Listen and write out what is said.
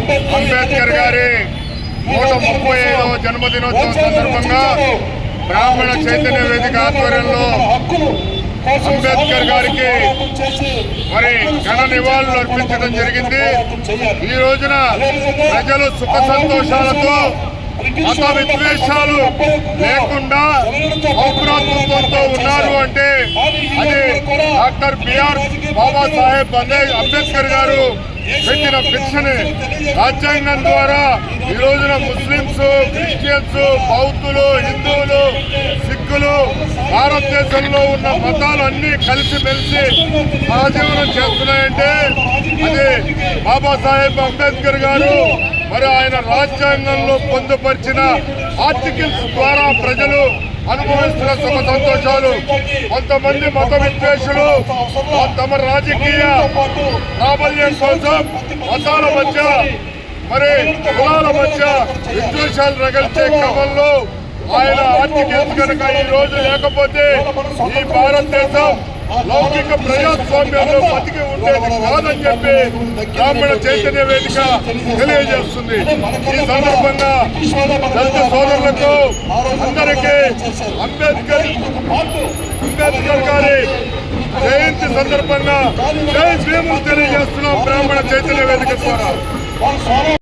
అంబేద్కర్ గారి నూట ముప్పై ఐదవ జన్మదినోత్సవం సందర్భంగా బ్రాహ్మణ చైతన్య వేదిక ఆధ్వర్యంలో అంబేద్కర్ గారికి మరి ఘన నివాళులు అర్పించడం జరిగింది. ఈ రోజున ప్రజలు సుఖ సంతోషాలతో మత విద్వేషాలు లేకుండా సౌభ్రాతృత్వంతో ఉన్నారు అంటే అది డాక్టర్ బిఆర్ బాబాసాహెబ్ అంబేద్కర్ గారు పెట్టిన ఫిక్షన్ రాజ్యాంగం ద్వారా ఈ రోజున ముస్లింస్ క్రిస్టియన్స్ బౌద్ధులు హిందువులు సిక్కులు భారతదేశంలో ఉన్న మతాలు అన్ని కలిసిమెలిసి సహజీవనం చేస్తున్నాయంటే అది బాబాసాహెబ్ అంబేద్కర్ గారు మరి ఆయన రాజ్యాంగంలో పొందుపరిచిన ఆర్టికల్స్ ద్వారా ప్రజలు అనుభవిస్తున్న సుఖ సంతోషాలు కొంతమంది మత విద్వేషులు తమ రాజకీయ ప్రాబల్యం కోసం మతాల మధ్య మరి కులాల మధ్య విద్వేషాలు రగల్చే క్రమంలో ఆయన ఆర్థిక కనుక ఈ రోజు లేకపోతే ఈ భారతదేశం లౌకిక ప్రజాస్వామ్యంలో బతికి ఉండేది కాదని చెప్పి బ్రాహ్మణ చైతన్య వేదిక తెలియజేస్తుంది. ఈ సందర్భంగా దళిత సోదరులకు అందరికీ అంబేద్కర్ అంబేద్కర్ గారి జయంతి సందర్భంగా జై భీములు తెలియజేస్తున్నాం బ్రాహ్మణ చైతన్య వేదిక ద్వారా.